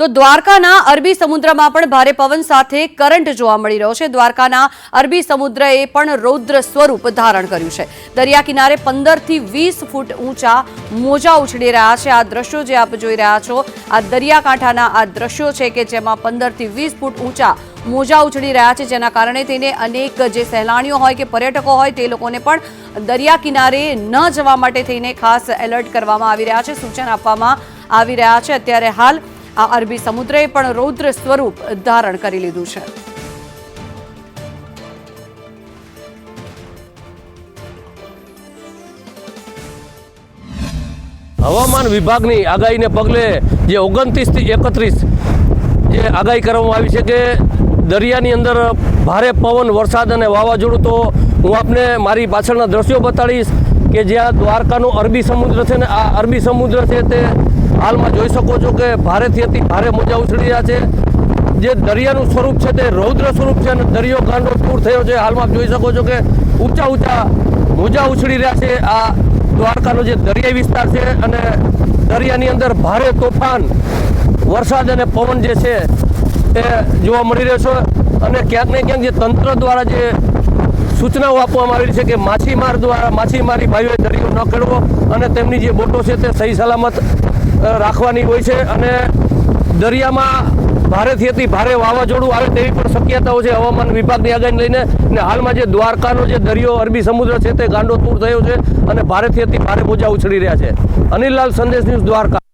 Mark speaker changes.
Speaker 1: તો દ્વારકાના અરબી સમુદ્રમાં પણ ભારે પવન સાથે કરંટ જોવા મળી રહ્યો છે. દ્વારકાના અરબી સમુદ્રએ પણ રૌદ્ર સ્વરૂપ ધારણ કર્યું છે. દરિયા કિનારે પંદરથી વીસ ફૂટ ઊંચા મોજા ઉછળી રહ્યા છે. આ દ્રશ્યો જે આપ જોઈ રહ્યા છો, આ દરિયાકાંઠાના આ દ્રશ્યો છે કે જેમાં પંદરથી વીસ ફૂટ ઊંચા મોજા ઉછળી રહ્યા છે, જેના કારણે તેને અનેક જે સહેલાણીઓ હોય કે પર્યટકો હોય તે લોકોને પણ દરિયા કિનારે ન જવા માટે થઈને ખાસ એલર્ટ કરવામાં આવી રહ્યા છે. સૂચન આપવામાં આવી રહ્યા છે. અત્યારે હાલ આ અરબી સમુદ્રએ પણ રૌદ્ર સ્વરૂપ ધારણ કરી લીધું છે.
Speaker 2: હવામાન વિભાગની આગાહીને પગલે જે ઓગણત્રીસથી એકત્રીસ જે આગાહી કરવામાં આવી છે કે દરિયાની અંદર ભારે પવન, વરસાદ અને વાવાઝોડું, તો હું આપને મારી પાછળના દ્રશ્યો બતાડીશ કે જ્યાં દ્વારકાનું અરબી સમુદ્ર છે ને આ અરબી સમુદ્ર છે તે હાલમાં જોઈ શકો છો કે ભારેથી અતિ ભારે મોજા ઉછળી રહ્યા છે. જે દરિયાનું સ્વરૂપ છે તે રૌદ્ર સ્વરૂપ છે અને દરિયો ગાંડો પૂર થયો છે. હાલમાં જોઈ શકો છો કે ઊંચા ઊંચા મોજા ઉછળી રહ્યા છે. આ દ્વારકાનો જે દરિયાઈ વિસ્તાર છે અને દરિયાની અંદર ભારે તોફાન, વરસાદ અને પવન જે છે તે જોવા મળી રહ્યો છે. અને ક્યાંક ને ક્યાંક જે તંત્ર દ્વારા જે સૂચનાઓ આપવામાં આવી છે કે માછીમાર દ્વારા માછીમારી ભાઈઓએ દરિયો ન ખેડવો અને તેમની જે બોટો છે તે સહી સલામત રાખવાની હોય છે અને દરિયામાં ભારેથી અતિ ભારે વાવાઝોડું આવે તેવી પણ શક્યતાઓ છે હવામાન વિભાગની આગાહી લઈને. અને હાલમાં જે દ્વારકાનો જે દરિયો અરબી સમુદ્ર છે તે ગાંડો તૂર થયો છે અને ભારેથી અતિ ભારે મોજા ઉછળી રહ્યા છે. અનિલ લાલ સંદેશ ન્યૂઝ દ્વારકા.